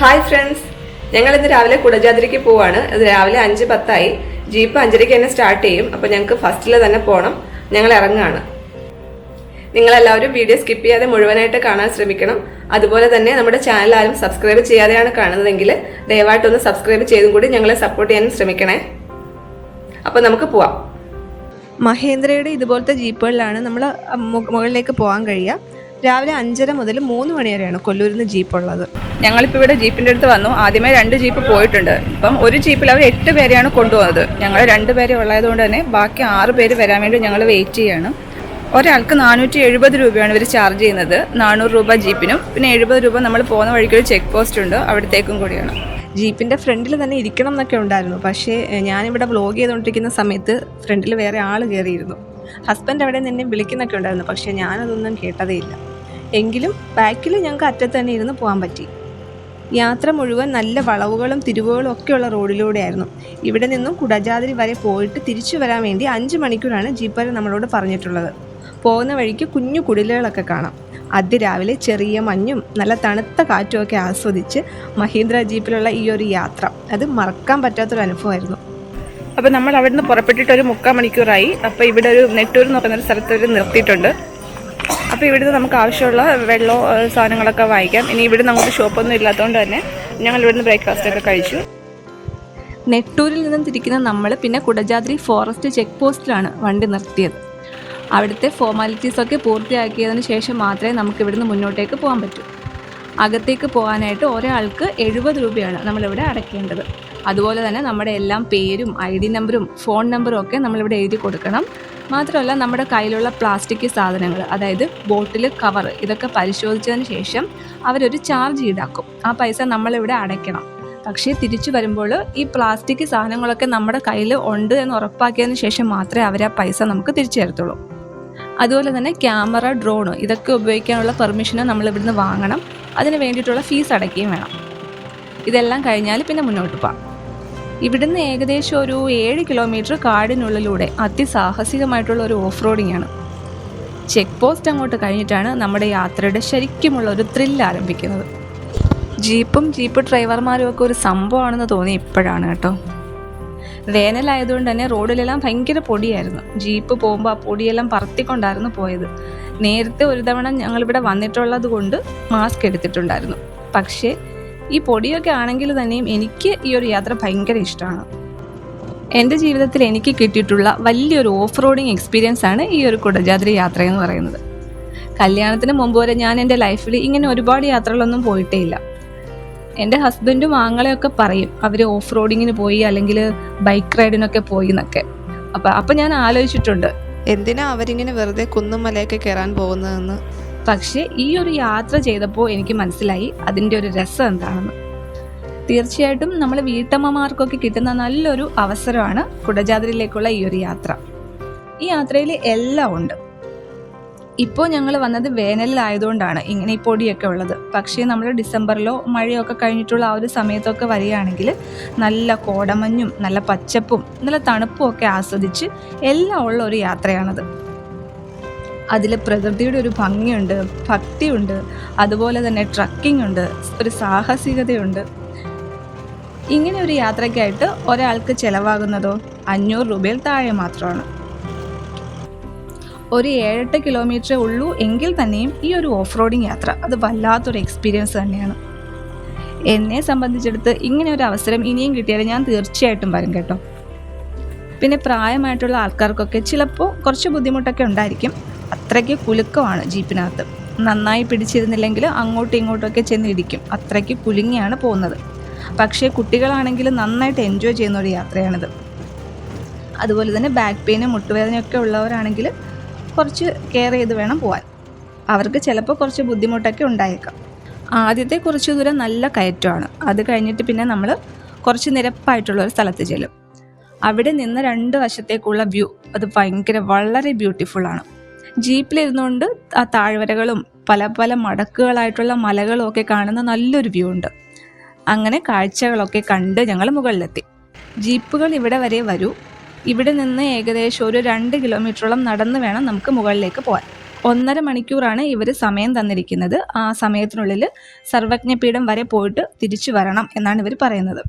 Hi friends ഞങ്ങൾ ഇന്ന് രാവിലെ കുടജാദ്രിക്ക് പോവാണ്. അത് രാവിലെ അഞ്ച് പത്തായി. ജീപ്പ് അഞ്ചരയ്ക്ക് തന്നെ സ്റ്റാർട്ട് ചെയ്യും. അപ്പോൾ ഞങ്ങൾക്ക് ഫസ്റ്റിൽ തന്നെ പോകണം ഞങ്ങൾ ഇറങ്ങുകയാണ് നിങ്ങളെല്ലാവരും വീഡിയോ സ്കിപ്പ് ചെയ്യാതെ മുഴുവനായിട്ട് കാണാൻ ശ്രമിക്കണം. അതുപോലെ തന്നെ നമ്മുടെ ചാനൽ ആരും സബ്സ്ക്രൈബ് ചെയ്യാതെയാണ് കാണുന്നതെങ്കിൽ ദയവായിട്ടൊന്ന് സബ്സ്ക്രൈബ് ചെയ്തും കൂടി ഞങ്ങളെ സപ്പോർട്ട് ചെയ്യാനും ശ്രമിക്കണേ. അപ്പോൾ നമുക്ക് പോവാം. മഹേന്ദ്രയുടെ ഇതുപോലത്തെ ജീപ്പുകളിലാണ് നമ്മൾ മുകളിലേക്ക് പോകാൻ കഴിയുക. രാവിലെ അഞ്ചര മുതൽ മൂന്ന് മണി വരെയാണ് കൊല്ലൂരിൽ നിന്ന് ജീപ്പ് ഉള്ളത്. ഞങ്ങളിപ്പോൾ ഇവിടെ ജീപ്പിന്റെ അടുത്ത് വന്നു. ആദ്യമേ രണ്ട് ജീപ്പ് പോയിട്ടുണ്ട്. ഇപ്പം ഒരു ജീപ്പിൽ അവർ എട്ട് പേരെയാണ് കൊണ്ടുപോകുന്നത്. ഞങ്ങൾ രണ്ട് പേരെ ഉള്ളതുകൊണ്ട് തന്നെ ബാക്കി ആറ് പേര് വരാൻ വേണ്ടി ഞങ്ങൾ വെയിറ്റ് ചെയ്യാണ്. ഒരാൾക്ക് നാനൂറ്റി എഴുപത് രൂപയാണ് ഇവർ ചാർജ് ചെയ്യുന്നത്. നാനൂറ് രൂപ ജീപ്പിനും. പിന്നെ എഴുപത് രൂപ നമ്മൾ പോകുന്ന വഴിക്ക് ഒരു ചെക്ക് പോസ്റ്റ് ഉണ്ട്. അവിടത്തേക്കും കൂടിയാണ്. ജീപ്പിന്റെ ഫ്രണ്ടിൽ തന്നെ ഇരിക്കണം എന്നൊക്കെ ഉണ്ടായിരുന്നു. പക്ഷേ ഞാനിവിടെ വ്ലോഗ് ചെയ്തുകൊണ്ടിരിക്കുന്ന സമയത്ത് ഫ്രണ്ടിൽ വേറെ ആൾ കയറിയിരുന്നു ഹസ്ബൻഡ് അവിടെ നിന്നെ വിളിക്കുന്നൊക്കെ ഉണ്ടായിരുന്നു. പക്ഷേ ഞാനതൊന്നും കേട്ടതേയില്ല. എങ്കിലും ബാക്കിൽ ഞങ്ങൾക്ക് അറ്റത്ത് തന്നെ ഇരുന്ന് പോകാൻ പറ്റി. യാത്ര മുഴുവൻ നല്ല വളവുകളും തിരിവുകളും ഒക്കെയുള്ള റോഡിലൂടെയായിരുന്നു. ഇവിടെ നിന്നും കുടജാതിരി വരെ പോയിട്ട് തിരിച്ചു വരാൻ വേണ്ടി അഞ്ച് മണിക്കൂറാണ് ജീപ്പർ നമ്മളോട് പറഞ്ഞിട്ടുള്ളത്. പോകുന്ന വഴിക്ക് കുഞ്ഞു കുടിലുകളൊക്കെ കാണാം. അതിരാവിലെ ചെറിയ മഞ്ഞും നല്ല തണുത്ത കാറ്റും ഒക്കെ ആസ്വദിച്ച് മഹീന്ദ്ര ജീപ്പിലുള്ള ഈ ഒരു യാത്ര. അത് മറക്കാൻ പറ്റാത്തൊരു അനുഭവമായിരുന്നു. അപ്പോൾ നമ്മൾ അവിടുന്ന് പുറപ്പെട്ടിട്ട് ഒരു മുക്കാൽ മണിക്കൂറായി. അപ്പോൾ ഇവിടെ ഒരു നെട്ടൂർ എന്ന് പറയുന്ന ഒരു സ്ഥലത്ത് ഒരു നിർത്തിയിട്ടുണ്ട്. അപ്പോൾ ഇവിടുന്ന് നമുക്ക് ആവശ്യമുള്ള വെള്ളമോ സാധനങ്ങളൊക്കെ വാങ്ങിക്കാം. ഇനി ഇവിടെ നമുക്ക് ഷോപ്പൊന്നും ഇല്ലാത്തതുകൊണ്ട് തന്നെ ഞങ്ങൾ ഇവിടുന്ന് ബ്രേക്ക്ഫാസ്റ്റൊക്കെ കഴിച്ചു. നെട്ടൂരിൽ നിന്നും തിരിക്കുന്ന നമ്മൾ പിന്നെ കുടജാദ്രി ഫോറസ്റ്റ് ചെക്ക് പോസ്റ്റിലാണ് വണ്ടി നിർത്തിയത്. അവിടുത്തെ ഫോർമാലിറ്റീസൊക്കെ പൂർത്തിയാക്കിയതിന് ശേഷം മാത്രമേ നമുക്ക് ഇവിടുന്ന് മുന്നോട്ടേക്ക് പോകാൻ പറ്റൂ. അകത്തേക്ക് പോകാനായിട്ട് ഒരാൾക്ക് എഴുപത് രൂപയാണ് നമ്മളിവിടെ അടയ്ക്കേണ്ടത്. അതുപോലെ തന്നെ നമ്മുടെ എല്ലാം പേരും ഐ ഡി നമ്പറും ഫോൺ നമ്പറും ഒക്കെ നമ്മളിവിടെ എഴുതി കൊടുക്കണം. മാത്രമല്ല നമ്മുടെ കയ്യിലുള്ള പ്ലാസ്റ്റിക് സാധനങ്ങൾ അതായത് ബോട്ടിൽ കവർ ഇതൊക്കെ പരിശോധിച്ചതിന് ശേഷം അവരൊരു ചാർജ് ഈടാക്കും. ആ പൈസ നമ്മളിവിടെ അടയ്ക്കണം. പക്ഷേ തിരിച്ചു വരുമ്പോൾ ഈ പ്ലാസ്റ്റിക് സാധനങ്ങളൊക്കെ നമ്മുടെ കയ്യിൽ ഉണ്ട് എന്ന് ഉറപ്പാക്കിയതിന് ശേഷം മാത്രമേ അവർ ആ പൈസ നമുക്ക് തിരിച്ചു തരത്തുള്ളൂ. അതുപോലെ തന്നെ ക്യാമറ ഡ്രോണ് ഇതൊക്കെ ഉപയോഗിക്കാനുള്ള പെർമിഷന് നമ്മൾ ഇവിടുന്ന് വാങ്ങണം. അതിന് വേണ്ടിയിട്ടുള്ള ഫീസ് അടയ്ക്കുകയും വേണം. ഇതെല്ലാം കഴിഞ്ഞാൽ പിന്നെ മുന്നോട്ട് പോകാം. ഇവിടുന്ന് ഏകദേശം ഒരു ഏഴ് കിലോമീറ്റർ കാടിനുള്ളിലൂടെ അതിസാഹസികമായിട്ടുള്ള ഒരു ഓഫ് റോഡിംഗ് ആണ്. ചെക്ക് പോസ്റ്റ് അങ്ങോട്ട് കഴിഞ്ഞിട്ടാണ് നമ്മുടെ യാത്രയുടെ ശരിക്കുമുള്ള ഒരു ത്രില്ല് ആരംഭിക്കുന്നത്. ജീപ്പും ജീപ്പ് ഡ്രൈവർമാരും ഒക്കെ ഒരു സംഭവമാണെന്ന് തോന്നി ഇപ്പോഴാണ് കേട്ടോ. വേനലായതുകൊണ്ട് തന്നെ റോഡിലെല്ലാം ഭയങ്കര പൊടിയായിരുന്നു. ജീപ്പ് പോകുമ്പോൾ ആ പൊടിയെല്ലാം പറത്തിക്കൊണ്ടായിരുന്നു പോയത്. നേരത്തെ ഒരു തവണ ഞങ്ങളിവിടെ വന്നിട്ടുള്ളത് കൊണ്ട് മാസ്ക് എടുത്തിട്ടുണ്ടായിരുന്നു. പക്ഷേ ഈ പൊടിയൊക്കെ ആണെങ്കിൽ തന്നെയും എനിക്ക് ഈ ഒരു യാത്ര ഭയങ്കര ഇഷ്ടമാണ്. എന്റെ ജീവിതത്തിൽ എനിക്ക് കിട്ടിയിട്ടുള്ള വലിയൊരു ഓഫ് റോഡിങ് എക്സ്പീരിയൻസ് ആണ് ഈ ഒരു കുടജാദ്രി യാത്ര എന്ന് പറയുന്നത്. കല്യാണത്തിന് മുമ്പ് വരെ ഞാൻ എന്റെ ലൈഫിൽ ഇങ്ങനെ ഒരുപാട് യാത്രകളൊന്നും പോയിട്ടേ ഇല്ല എന്റെ ഹസ്ബൻഡും ആങ്ങളെയൊക്കെ പറയും അവർ ഓഫ് റോഡിങ്ങിന് പോയി അല്ലെങ്കിൽ ബൈക്ക് റൈഡിനൊക്കെ പോയി എന്നൊക്കെ. അപ്പം അപ്പം ഞാൻ ആലോചിച്ചിട്ടുണ്ട് എന്തിനാ അവരിങ്ങനെ വെറുതെ കുന്നും മലയൊക്കെ കയറാൻ പോകുന്നതെന്ന്. പക്ഷേ ഈ ഒരു യാത്ര ചെയ്തപ്പോൾ എനിക്ക് മനസ്സിലായി അതിന്റെ ഒരു രസം എന്താണെന്ന്. തീർച്ചയായിട്ടും നമ്മൾ വീട്ടമ്മമാർക്കൊക്കെ കിട്ടുന്ന നല്ലൊരു അവസരമാണ് കുടജാദ്രിയിലേക്കുള്ള ഈ ഒരു യാത്ര. ഈ യാത്രയിൽ എല്ലാം ഉണ്ട്. ഇപ്പോൾ ഞങ്ങൾ വന്നത് വേനലിലായതുകൊണ്ടാണ് ഇങ്ങനെ ഈ പൊടിയൊക്കെ ഉള്ളത്. പക്ഷേ നമ്മൾ ഡിസംബറിലോ മഴയൊക്കെ കഴിഞ്ഞിട്ടുള്ള ആ ഒരു സമയത്തൊക്കെ വരികയാണെങ്കിൽ നല്ല കോടമഞ്ഞും നല്ല പച്ചപ്പും നല്ല തണുപ്പും ഒക്കെ ആസ്വദിച്ച് എല്ലാം ഉള്ള ഒരു യാത്രയാണത്. അതിൽ പ്രകൃതിയുടെ ഒരു ഭംഗിയുണ്ട് ഭക്തിയുണ്ട് അതുപോലെ തന്നെ ട്രക്കിംഗ് ഉണ്ട് ഒരു സാഹസികതയുണ്ട്. ഇങ്ങനെ ഒരു യാത്രയ്ക്കായിട്ട് ഒരാൾക്ക് ചിലവാകുന്നതോ അഞ്ഞൂറ് രൂപയിൽ താഴെ മാത്രമാണ്. ഒരു ഏഴെട്ട് കിലോമീറ്റർ ഉള്ളൂ എങ്കിൽ തന്നെയും ഈ ഒരു ഓഫ് റോഡിങ് യാത്ര അത് വല്ലാത്തൊരു എക്സ്പീരിയൻസ് തന്നെയാണ്. എന്നെ സംബന്ധിച്ചെടുത്ത് ഇങ്ങനെ ഒരു അവസരം ഇനിയും കിട്ടിയാൽ ഞാൻ തീർച്ചയായിട്ടും വരും കേട്ടോ. പിന്നെ പ്രായമായിട്ടുള്ള ആൾക്കാർക്കൊക്കെ ചിലപ്പോൾ കുറച്ച് ബുദ്ധിമുട്ടൊക്കെ ഉണ്ടായിരിക്കും. അത്രയ്ക്ക് കുലുക്കമാണ് ജീപ്പിനകത്ത്. നന്നായി പിടിച്ചിരുന്നില്ലെങ്കിൽ അങ്ങോട്ടും ഇങ്ങോട്ടുമൊക്കെ ചെന്ന് ഇടിക്കും. അത്രയ്ക്ക് കുലുങ്ങിയാണ് പോകുന്നത്. പക്ഷേ കുട്ടികളാണെങ്കിൽ നന്നായിട്ട് എൻജോയ് ചെയ്യുന്ന ഒരു യാത്രയാണിത്. അതുപോലെ തന്നെ ബാക്ക് പെയിനും മുട്ടുവേദനയൊക്കെ ഉള്ളവരാണെങ്കിൽ കുറച്ച് കെയർ ചെയ്ത് വേണം പോകാൻ അവർക്ക് ചിലപ്പോൾ കുറച്ച് ബുദ്ധിമുട്ടൊക്കെ ഉണ്ടായേക്കാം. ആദ്യത്തെ കുറച്ച് ദൂരം നല്ല കയറ്റമാണ്. അത് കഴിഞ്ഞിട്ട് പിന്നെ നമ്മൾ കുറച്ച് നിരപ്പായിട്ടുള്ള ഒരു സ്ഥലത്ത് ചെല്ലും. അവിടെ നിന്ന് രണ്ട് വശത്തേക്കുള്ള വ്യൂ അത് ഭയങ്കര വളരെ ബ്യൂട്ടിഫുൾ ആണ്. ജീപ്പിലിരുന്നുകൊണ്ട് ആ താഴ്വരകളും പല പല മടക്കുകളായിട്ടുള്ള മലകളും ഒക്കെ കാണുന്ന നല്ലൊരു വ്യൂ ഉണ്ട്. അങ്ങനെ കാഴ്ചകളൊക്കെ കണ്ട് ഞങ്ങൾ മുകളിലെത്തി. ജീപ്പുകൾ ഇവിടെ വരെ വരൂ. ഇവിടെ നിന്ന് ഏകദേശം ഒരു രണ്ട് കിലോമീറ്ററോളം നടന്ന് വേണം നമുക്ക് മുകളിലേക്ക് പോകാൻ ഒന്നര മണിക്കൂറാണ് ഇവർ സമയം തന്നിരിക്കുന്നത്. ആ സമയത്തിനുള്ളിൽ സർവജ്ഞപീഠം വരെ പോയിട്ട് തിരിച്ചു വരണം എന്നാണ് ഇവർ പറയുന്നത്.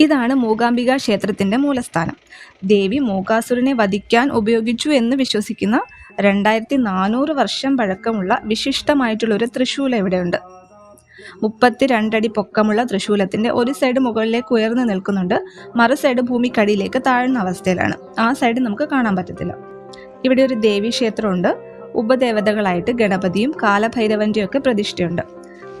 ഇതാണ് മൂകാംബിക ക്ഷേത്രത്തിന്റെ മൂലസ്ഥാനം. ദേവി മൂകാസുരനെ വധിക്കാൻ ഉപയോഗിച്ചു എന്ന് വിശ്വസിക്കുന്ന രണ്ടായിരത്തി നാനൂറ് വർഷം പഴക്കമുള്ള വിശിഷ്ടമായിട്ടുള്ള ഒരു തൃശൂലം ഇവിടെയുണ്ട് മുപ്പത്തി രണ്ടടി പൊക്കമുള്ള തൃശൂലത്തിന്റെ ഒരു സൈഡ് മുകളിലേക്ക് ഉയർന്നു നിൽക്കുന്നുണ്ട്. മറു സൈഡ് ഭൂമിക്കടിയിലേക്ക് താഴ്ന്ന അവസ്ഥയിലാണ്. ആ സൈഡ് നമുക്ക് കാണാൻ പറ്റത്തില്ല. ഇവിടെ ഒരു ദേവീ ക്ഷേത്രമുണ്ട് ഉപദേവതകളായിട്ട് ഗണപതിയും കാലഭൈരവന്റെയും ഒക്കെ പ്രതിഷ്ഠയുണ്ട്.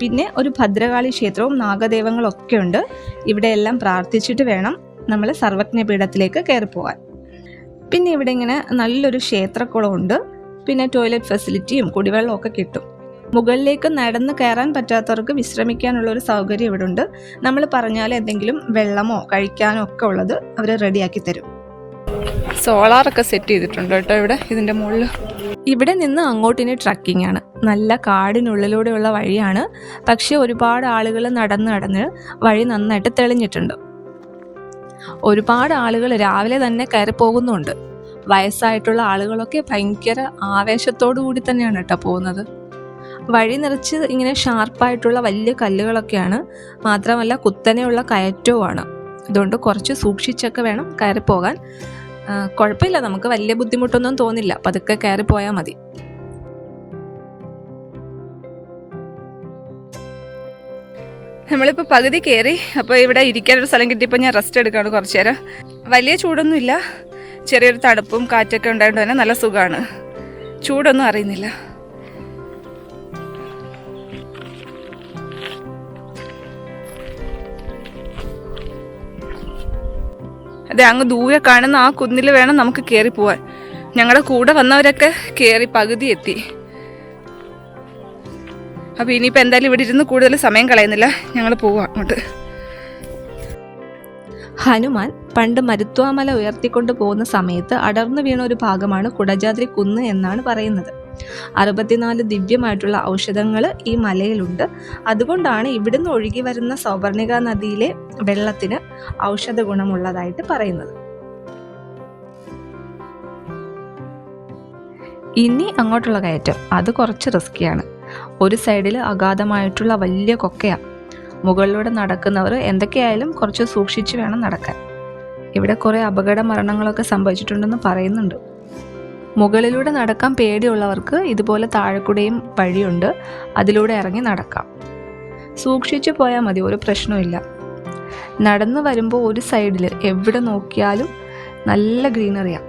പിന്നെ ഒരു ഭദ്രകാളി ക്ഷേത്രവും നാഗദേവങ്ങളൊക്കെ ഉണ്ട് ഇവിടെയെല്ലാം പ്രാർത്ഥിച്ചിട്ട് വേണം നമ്മൾ സർവജ്ഞപീഠത്തിലേക്ക് കയറി പോകാൻ പിന്നെ ഇവിടെ ഇങ്ങനെ നല്ലൊരു ക്ഷേത്രക്കുളമുണ്ട്. പിന്നെ ടോയ്ലറ്റ് ഫെസിലിറ്റിയും കുടിവെള്ളവും ഒക്കെ കിട്ടും. മുകളിലേക്ക് നടന്ന് കയറാൻ പറ്റാത്തവർക്ക് വിശ്രമിക്കാനുള്ള ഒരു സൗകര്യം ഇവിടെ ഉണ്ട് നമ്മൾ പറഞ്ഞാൽ എന്തെങ്കിലും വെള്ളമോ കഴിക്കാനോ ഒക്കെ ഉള്ളത് അവർ റെഡിയാക്കി തരും. സോളാറൊക്കെ സെറ്റ് ചെയ്തിട്ടുണ്ട് കേട്ടോ ഇവിടെ ഇതിന്റെ മുകളിൽ ഇവിടെ നിന്ന് അങ്ങോട്ടിന് ട്രക്കിംഗ് ആണ്. നല്ല കാടിനുള്ളിലൂടെയുള്ള വഴിയാണ്. പക്ഷേ ഒരുപാട് ആളുകൾ നടന്ന് നടന്ന് വഴി നന്നായിട്ട് തെളിഞ്ഞിട്ടുണ്ട്. ഒരുപാട് ആളുകൾ രാവിലെ തന്നെ കയറി പോകുന്നുണ്ട്. വയസ്സായിട്ടുള്ള ആളുകളൊക്കെ ഭയങ്കര ആവേശത്തോടു കൂടി തന്നെയാണ് കേട്ടോ പോകുന്നത്. വഴി നിറച്ച് ഇങ്ങനെ ഷാർപ്പായിട്ടുള്ള വലിയ കല്ലുകളൊക്കെയാണ്. മാത്രമല്ല കുത്തനെയുള്ള കയറ്റവുമാണ്. അതുകൊണ്ട് കുറച്ച് സൂക്ഷിച്ചൊക്കെ വേണം കയറി പോകാൻ. കുഴപ്പമില്ല. നമുക്ക് വലിയ ബുദ്ധിമുട്ടൊന്നും തോന്നില്ല. പതുക്കെ കയറി പോയാൽ മതി. നമ്മളിപ്പോൾ പകുതി കയറി അപ്പോൾ ഇവിടെ ഇരിക്കാനൊരു സ്ഥലം കിട്ടിയപ്പോൾ ഞാൻ റെസ്റ്റ് എടുക്കുകയാണ് കുറച്ച് നേരം വലിയ ചൂടൊന്നുമില്ല. ചെറിയൊരു തണുപ്പും കാറ്റൊക്കെ ഉണ്ടായതുകൊണ്ട് തന്നെ നല്ല സുഖമാണ് ചൂടൊന്നും അറിയുന്നില്ല. അതെ അങ്ങ് ദൂരെ കാണുന്ന ആ കുന്നിൽ വേണം നമുക്ക് കയറി പോവാൻ. ഞങ്ങളുടെ കൂടെ വന്നവരൊക്കെ കയറി പകുതി എത്തി. അപ്പോൾ ഇനിയിപ്പോൾ എന്തായാലും ഇവിടെ ഇരുന്ന് കൂടുതൽ സമയം കളയുന്നില്ല. ഞങ്ങൾ പോവാം അങ്ങോട്ട്. ഹനുമാൻ പണ്ട് മരുത്വാമല ഉയർത്തിക്കൊണ്ട് പോകുന്ന സമയത്ത് അടർന്നു വീണ ഒരു ഭാഗമാണ് കുടജാദ്രി കുന്ന് എന്നാണ് പറയുന്നത്. അറുപത്തിനാല് ദിവ്യമായിട്ടുള്ള ഔഷധങ്ങൾ ഈ മലയിലുണ്ട്. അതുകൊണ്ടാണ് ഇവിടുന്ന് ഒഴുകി വരുന്ന സൗവർണിക നദിയിലെ വെള്ളത്തിന് ഔഷധ ഗുണമുള്ളതായിട്ട് പറയുന്നത്. ഇനി അങ്ങോട്ടുള്ള കയറ്റം. അത് കുറച്ച് റിസ്കിയാണ് ഒരു സൈഡിൽ അഗാധമായിട്ടുള്ള വലിയ കൊക്കയാണ് മുകളിലൂടെ നടക്കുന്നവർ എന്തൊക്കെയായാലും കുറച്ച് സൂക്ഷിച്ച് വേണം നടക്കാൻ. ഇവിടെ കുറേ അപകട മരണങ്ങളൊക്കെ സംഭവിച്ചിട്ടുണ്ടെന്ന് പറയുന്നുണ്ട്. മുകളിലൂടെ നടക്കാൻ പേടിയുള്ളവർക്ക് ഇതുപോലെ താഴെക്കൂടെയും വഴിയുണ്ട്. അതിലൂടെ ഇറങ്ങി നടക്കാം. സൂക്ഷിച്ചു പോയാൽ മതി ഒരു പ്രശ്നമില്ല നടന്നു വരുമ്പോൾ ഒരു സൈഡിൽ എവിടെ നോക്കിയാലും നല്ല ഗ്രീനറിയാണ്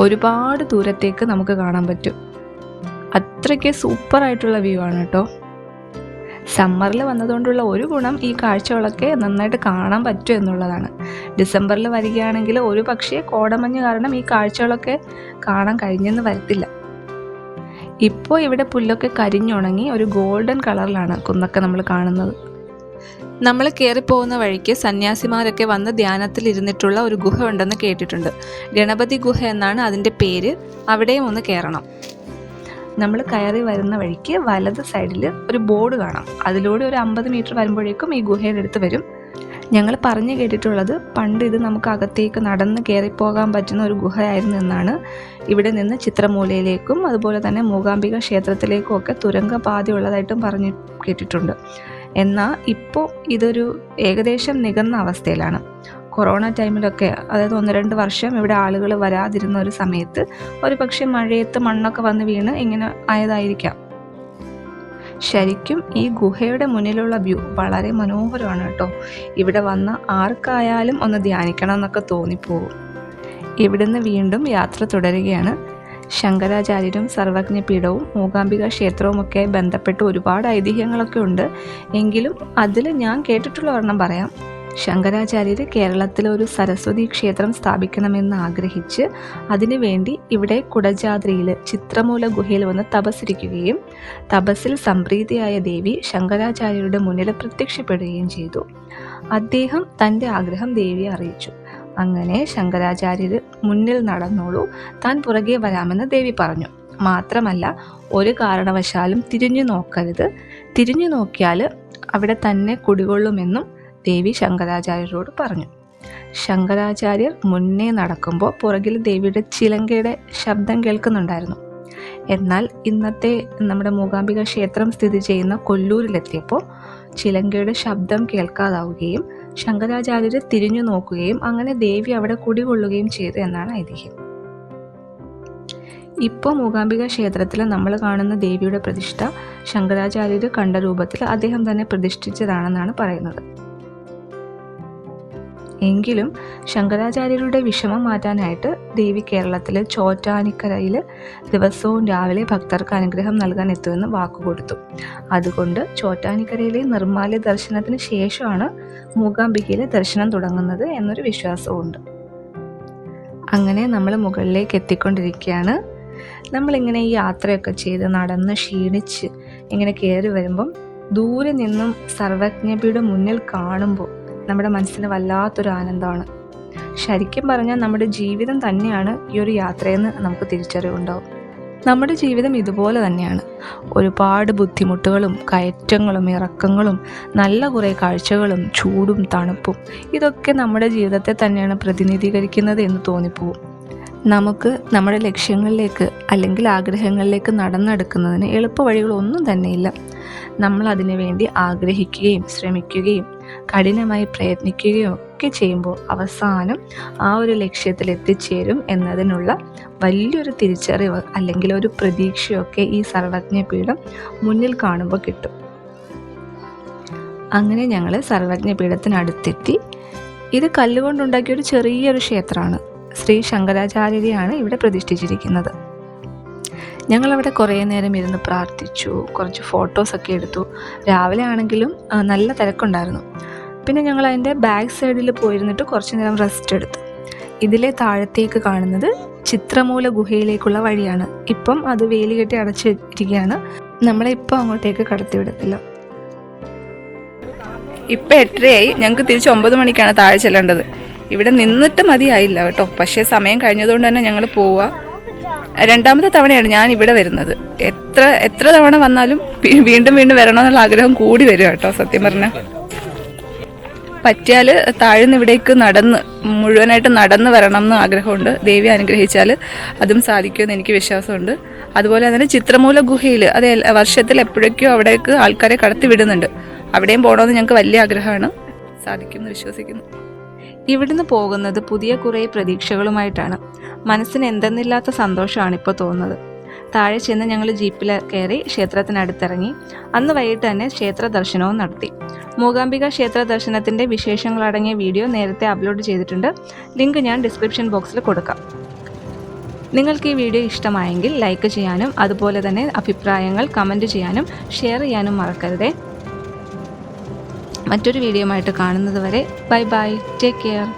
ഒരുപാട് ദൂരത്തേക്ക് നമുക്ക് കാണാൻ പറ്റും. അത്രയ്ക്ക് സൂപ്പറായിട്ടുള്ള വ്യൂ ആണ് കേട്ടോ. സമ്മറിൽ വന്നതുകൊണ്ടുള്ള ഒരു ഗുണം ഈ കാഴ്ചകളൊക്കെ നന്നായിട്ട് കാണാൻ പറ്റും എന്നുള്ളതാണ്. ഡിസംബറിൽ വരികയാണെങ്കിൽ ഒരു പക്ഷേ കോടമഞ്ഞ് കാരണം ഈ കാഴ്ചകളൊക്കെ കാണാൻ കഴിഞ്ഞെന്ന് വരത്തില്ല. ഇപ്പോൾ ഇവിടെ പുല്ലൊക്കെ കരിഞ്ഞുണങ്ങി ഒരു ഗോൾഡൻ കളറിലാണ് കുന്നൊക്കെ നമ്മൾ കാണുന്നത്. നമ്മൾ കയറിപ്പോകുന്ന വഴിക്ക് സന്യാസിമാരൊക്കെ വന്ന് ധ്യാനത്തിൽ ഇരുന്നിട്ടുള്ള ഒരു ഗുഹ ഉണ്ടെന്ന് കേട്ടിട്ടുണ്ട്. ഗണപതി ഗുഹ എന്നാണ് അതിന്റെ പേര്. അവിടെയും ഒന്ന് കയറണം നമ്മൾ കയറി വരുന്ന വഴിക്ക് വലത് സൈഡിൽ ഒരു ബോർഡ് കാണാം. അതിലൂടെ ഒരു അമ്പത് മീറ്റർ വരുമ്പോഴേക്കും ഈ ഗുഹയുടെ അടുത്ത് വരും. ഞങ്ങൾ പറഞ്ഞു കേട്ടിട്ടുള്ളത് പണ്ട് ഇത് നമുക്ക് അകത്തേക്ക് നടന്ന് കയറിപ്പോകാൻ പറ്റുന്ന ഒരു ഗുഹയായിരുന്നു എന്നാണ്. ഇവിടെ നിന്ന് ചിത്രമൂലയിലേക്കും അതുപോലെ തന്നെ മൂകാംബിക ക്ഷേത്രത്തിലേക്കും ഒക്കെ തുരങ്കപാത ഉള്ളതായിട്ടും പറഞ്ഞു കേട്ടിട്ടുണ്ട്. എന്നാൽ ഇപ്പോൾ ഇതൊരു ഏകദേശം നികന്ന അവസ്ഥയിലാണ്. കൊറോണ ടൈമിലൊക്കെ അതായത് ഒന്ന് രണ്ട് വർഷം ഇവിടെ ആളുകൾ വരാതിരുന്ന ഒരു സമയത്ത് ഒരു പക്ഷേ മഴയത്ത് മണ്ണൊക്കെ വന്ന് വീണ് ഇങ്ങനെ ആയതായിരിക്കാം. ശരിക്കും ഈ ഗുഹയുടെ മുന്നിലുള്ള വ്യൂ വളരെ മനോഹരമാണ് കേട്ടോ. ഇവിടെ വന്ന ആർക്കായാലും ഒന്ന് ധ്യാനിക്കണം എന്നൊക്കെ തോന്നിപ്പോകും. ഇവിടുന്ന് വീണ്ടും യാത്ര തുടരുകയാണ്. ശങ്കരാചാര്യരും സർവജ്ഞപീഠവും മൂകാംബിക ക്ഷേത്രവുമൊക്കെ ബന്ധപ്പെട്ട് ഒരുപാട് ഐതിഹ്യങ്ങളൊക്കെ ഉണ്ട്. എങ്കിലും അതിൽ ഞാൻ കേട്ടിട്ടുള്ള ഒരെണ്ണം പറയാം. ശങ്കരാചാര്യർ കേരളത്തിൽ ഒരു സരസ്വതി ക്ഷേത്രം സ്ഥാപിക്കണമെന്ന് ആഗ്രഹിച്ച് അതിനുവേണ്ടി ഇവിടെ കുടജാദ്രിയിൽ ചിത്രമൂല ഗുഹയിൽ വന്ന് തപസ്സിരിക്കുകയും തപസ്സിൽ സംപ്രീതിയായ ദേവി ശങ്കരാചാര്യരുടെ മുന്നിൽ പ്രത്യക്ഷപ്പെടുകയും ചെയ്തു. അദ്ദേഹം തന്റെ ആഗ്രഹം ദേവിയെ അറിയിച്ചു. അങ്ങനെ ശങ്കരാചാര്യർ മുന്നിൽ നടന്നോളൂ താൻ പുറകെ വരാമെന്ന് ദേവി പറഞ്ഞു. മാത്രമല്ല ഒരു കാരണവശാലും തിരിഞ്ഞു നോക്കരുത്. തിരിഞ്ഞു നോക്കിയാൽ അവിടെ തന്നെ കുടികൊള്ളുമെന്നും ദേവി ശങ്കരാചാര്യരോട് പറഞ്ഞു. ശങ്കരാചാര്യർ മുന്നേ നടക്കുമ്പോൾ പുറകിൽ ദേവിയുടെ ചിലങ്കയുടെ ശബ്ദം കേൾക്കുന്നുണ്ടായിരുന്നു. എന്നാൽ ഇന്നത്തെ നമ്മുടെ മൂകാംബിക ക്ഷേത്രം സ്ഥിതി ചെയ്യുന്ന കൊല്ലൂരിലെത്തിയപ്പോൾ ചിലങ്കയുടെ ശബ്ദം കേൾക്കാതാവുകയും ശങ്കരാചാര്യർ തിരിഞ്ഞു നോക്കുകയും അങ്ങനെ ദേവി അവിടെ കുടികൊള്ളുകയും ചെയ്തു എന്നാണ് ഐതിഹ്യം. ഇപ്പോൾ മൂകാംബിക ക്ഷേത്രത്തിൽ നമ്മൾ കാണുന്ന ദേവിയുടെ പ്രതിഷ്ഠ ശങ്കരാചാര്യർ കണ്ട രൂപത്തിൽ അദ്ദേഹം തന്നെ പ്രതിഷ്ഠിച്ചതാണെന്നാണ് പറയുന്നത്. എങ്കിലും ശങ്കരാചാര്യരുടെ വിഷമം മാറ്റാനായിട്ട് ദേവി കേരളത്തിലെ ചോറ്റാനിക്കരയിൽ ദിവസവും രാവിലെ ഭക്തർക്ക് അനുഗ്രഹം നൽകാൻ എത്തുമെന്ന് വാക്കുകൊടുത്തു. അതുകൊണ്ട് ചോറ്റാനിക്കരയിലെ നിർമ്മാല്യ ദർശനത്തിന് ശേഷമാണ് മൂകാംബികയിലെ ദർശനം തുടങ്ങുന്നത് എന്നൊരു വിശ്വാസമുണ്ട് അങ്ങനെ നമ്മൾ മുകളിലേക്ക് എത്തിക്കൊണ്ടിരിക്കുകയാണ്. നമ്മളിങ്ങനെ ഈ യാത്രയൊക്കെ ചെയ്ത് നടന്ന് ക്ഷീണിച്ച് ഇങ്ങനെ കയറി വരുമ്പം ദൂരെ നിന്നും സർവജ്ഞപിയുടെ മുന്നിൽ കാണുമ്പോൾ നമ്മുടെ മനസ്സിന് വല്ലാത്തൊരു ആനന്ദമാണ്. ശരിക്കും പറഞ്ഞാൽ നമ്മുടെ ജീവിതം തന്നെയാണ് ഈ ഒരു യാത്രയെന്ന് നമുക്ക് തിരിച്ചറിവുണ്ടാവും. നമ്മുടെ ജീവിതം ഇതുപോലെ തന്നെയാണ്. ഒരുപാട് ബുദ്ധിമുട്ടുകളും കയറ്റങ്ങളും ഇറക്കങ്ങളും നല്ല കുറേ കാഴ്ചകളും ചൂടും തണുപ്പും ഇതൊക്കെ നമ്മുടെ ജീവിതത്തെ തന്നെയാണ് പ്രതിനിധീകരിക്കുന്നത് എന്ന് തോന്നിപ്പോവും. നമുക്ക് നമ്മുടെ ലക്ഷ്യങ്ങളിലേക്ക് അല്ലെങ്കിൽ ആഗ്രഹങ്ങളിലേക്ക് നടന്നെടുക്കുന്നതിന് എളുപ്പ വഴികളൊന്നും തന്നെയില്ല. നമ്മൾ അതിനു വേണ്ടി ആഗ്രഹിക്കുകയും ശ്രമിക്കുകയും കഠിനമായി പ്രയത്നിക്കുകയോ ഒക്കെ ചെയ്യുമ്പോൾ അവസാനം ആ ഒരു ലക്ഷ്യത്തിൽ എത്തിച്ചേരും എന്നതിനുള്ള വലിയൊരു തിരിച്ചറിവ് അല്ലെങ്കിൽ ഒരു പ്രതീക്ഷയൊക്കെ ഈ സർവജ്ഞ സർവജ്ഞപീഠം മുന്നിൽ കാണുമ്പോൾ കിട്ടും. അങ്ങനെ ഞങ്ങൾ സർവജ്ഞപീഠത്തിനടുത്തെത്തി ഇത് കല്ലുകൊണ്ടുണ്ടാക്കിയ ഒരു ചെറിയൊരു ക്ഷേത്രമാണ്. ശ്രീ ശങ്കരാചാര്യരെയാണ് ഇവിടെ പ്രതിഷ്ഠിച്ചിരിക്കുന്നത്. ഞങ്ങളവിടെ കുറേ നേരം ഇരുന്ന് പ്രാർത്ഥിച്ചു കുറച്ച് ഫോട്ടോസൊക്കെ എടുത്തു. രാവിലെ ആണെങ്കിലും നല്ല തിരക്കുണ്ടായിരുന്നു. പിന്നെ ഞങ്ങൾ അതിന്റെ ബാക്ക് സൈഡിൽ പോയിരുന്നിട്ട് കുറച്ച് നേരം റെസ്റ്റ് എടുത്തു. ഇതിലെ താഴത്തേക്ക് കാണുന്നത് ചിത്രമൂല ഗുഹയിലേക്കുള്ള വഴിയാണ്. ഇപ്പം അത് വേലി കെട്ടി അടച്ചിരിക്കുകയാണ്. നമ്മളെ ഇപ്പം അങ്ങോട്ടേക്ക് കടത്തിവിടത്തില്ല ഇപ്പം എട്ടരയായി. ഞങ്ങൾക്ക് തിരിച്ച് ഒമ്പത് മണിക്കാണ് താഴെ ചെല്ലേണ്ടത്. ഇവിടെ നിന്നിട്ട് മതിയായില്ല കേട്ടോ. പക്ഷേ സമയം കഴിഞ്ഞതുകൊണ്ട് തന്നെ ഞങ്ങൾ പോവുക രണ്ടാമത്തെ തവണയാണ് ഞാൻ ഇവിടെ വരുന്നത്. എത്ര എത്ര തവണ വന്നാലും വീണ്ടും വീണ്ടും വരണമെന്നുള്ള ആഗ്രഹം കൂടി വരും കേട്ടോ സത്യം പറഞ്ഞാൽ പറ്റിയാൽ താഴ്ന്ന് ഇവിടേക്ക് നടന്ന് മുഴുവനായിട്ട് നടന്ന് വരണം എന്ന് ആഗ്രഹമുണ്ട്. ദേവി അനുഗ്രഹിച്ചാൽ അതും സാധിക്കുമെന്ന് എനിക്ക് വിശ്വാസമുണ്ട്. അതുപോലെ തന്നെ ചിത്രമൂല ഗുഹയിൽ അത് വർഷത്തിൽ എപ്പോഴേക്കും അവിടേക്ക് ആൾക്കാരെ കടത്തി വിടുന്നുണ്ട്. അവിടെയും പോകണമെന്ന് ഞങ്ങൾക്ക് വലിയ ആഗ്രഹമാണ്. സാധിക്കുമെന്ന് വിശ്വസിക്കുന്നു. ഇവിടുന്ന് പോകുന്നത് പുതിയ കുറേ പ്രതീക്ഷകളുമായിട്ടാണ്. മനസ്സിന് എന്തെന്നില്ലാത്ത സന്തോഷമാണ് ഇപ്പോൾ തോന്നുന്നത്. താഴെ ചെന്ന് ഞങ്ങൾ ജീപ്പിൽ കയറി ക്ഷേത്രത്തിനടുത്തിറങ്ങി. അന്ന് വൈകിട്ട് തന്നെ ക്ഷേത്ര ദർശനവും നടത്തി. മൂകാംബിക ക്ഷേത്ര ദർശനത്തിന്റെ വിശേഷങ്ങളടങ്ങിയ വീഡിയോ നേരത്തെ അപ്ലോഡ് ചെയ്തിട്ടുണ്ട്. ലിങ്ക് ഞാൻ ഡിസ്ക്രിപ്ഷൻ ബോക്സിൽ കൊടുക്കാം. നിങ്ങൾക്ക് ഈ വീഡിയോ ഇഷ്ടമായെങ്കിൽ ലൈക്ക് ചെയ്യാനും അതുപോലെ തന്നെ അഭിപ്രായങ്ങൾ കമന്റ് ചെയ്യാനും ഷെയർ ചെയ്യാനും മറക്കരുതേ. മറ്റൊരു വീഡിയോയുമായിട്ട് കാണുന്നത് വരെ ബൈ ബൈ. Take care.